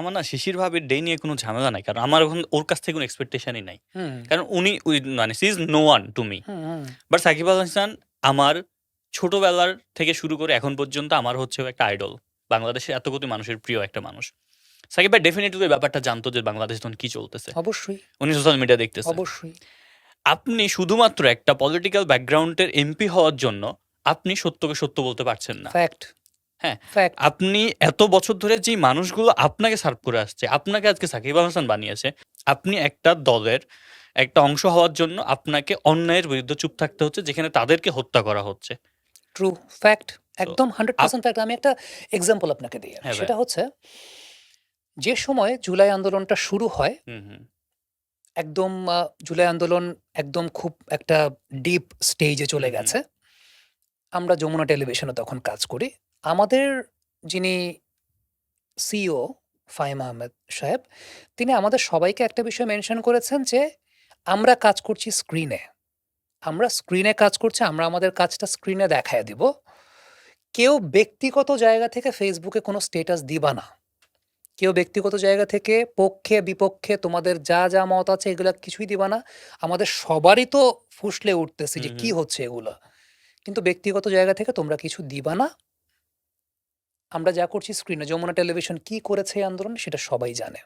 আমার না শিশির ভাবির ডে নিয়ে কোনো ঝামেলা নাই কারণ আমার এখন ওর কাছ থেকে কোনো এক্সপেকটেশনই নাই। কারণ উনি মানে she is no one to me. But Shakib Al Hasan আমার ছোটবেলার থেকে শুরু করে এখন পর্যন্ত আমার হচ্ছে একটা আইডল বাংলাদেশের এত কোটি মানুষের প্রিয় একটা মানুষ। সাকিব ভাই ডেফিনেটলি এই ব্যাপারটা জানতো যে বাংলাদেশ তখন কি চলতেছে। অবশ্যই। উনি সোশ্যাল মিডিয়া দেখতেছে। অবশ্যই। আপনি শুধুমাত্র একটা পলিটিক্যাল ব্যাকগ্রাউন্ডের এমপি হওয়ার জন্য আপনি সত্যকে সত্য বলতে পারছেন না। ফ্যাক্ট হ্যাঁ। আপনি এত বছর ধরে যে মানুষগুলো আপনাকে সার্ভ করে আসছে আপনাকে আজকে সাকিব আল হাসান বানিয়েছে আপনি একটা দলের একটা অংশ হওয়ার জন্য আপনাকে অন্যায়ের বিরুদ্ধে চুপ থাকতে হচ্ছে যেখানে তাদেরকে হত্যা করা হচ্ছে। ট্রু ফ্যাক্ট একদম হান্ড্রেড পার্সেন্ট ফ্যাক্ট আমি একটা এক্সাম্পল আপনাকে দিই। হ্যাঁ সেটা হচ্ছে যে সময় জুলাই আন্দোলনটা শুরু হয় একদম জুলাই আন্দোলন একদম খুব একটা ডিপ স্টেজে চলে। গেছে। আমরা যমুনা টেলিভিশনে তখন কাজ করি। আমাদের যিনি সিও ফাহিম আহমেদ সাহেব তিনি আমাদের সবাইকে একটা বিষয় মেনশন করেছেন যে আমরা কাজ করছি স্ক্রিনে আমরা স্ক্রিনে কাজ করছি আমরা আমাদের কাজটা স্ক্রিনে দেখায় দিব। কেউ ব্যক্তিগত জায়গা থেকে ফেসবুকে কোনো স্টেটাস দিবা না। কেউ ব্যক্তিগত জায়গা থেকে পক্ষে বিপক্ষে তোমাদের যা যা মত আছে এগুলা কিছুই দিবা না। আমাদের সবারই তো ফুসলে উঠতেছে যে কি হচ্ছে এগুলো। কিন্তু ব্যক্তিগত জায়গা থেকে তোমরা কিছু দিবা না। আমরা যা করছি স্ক্রিনে যমুনা টেলিভিশন কি করেছে এই আন্দোলন সেটা সবাই জানে।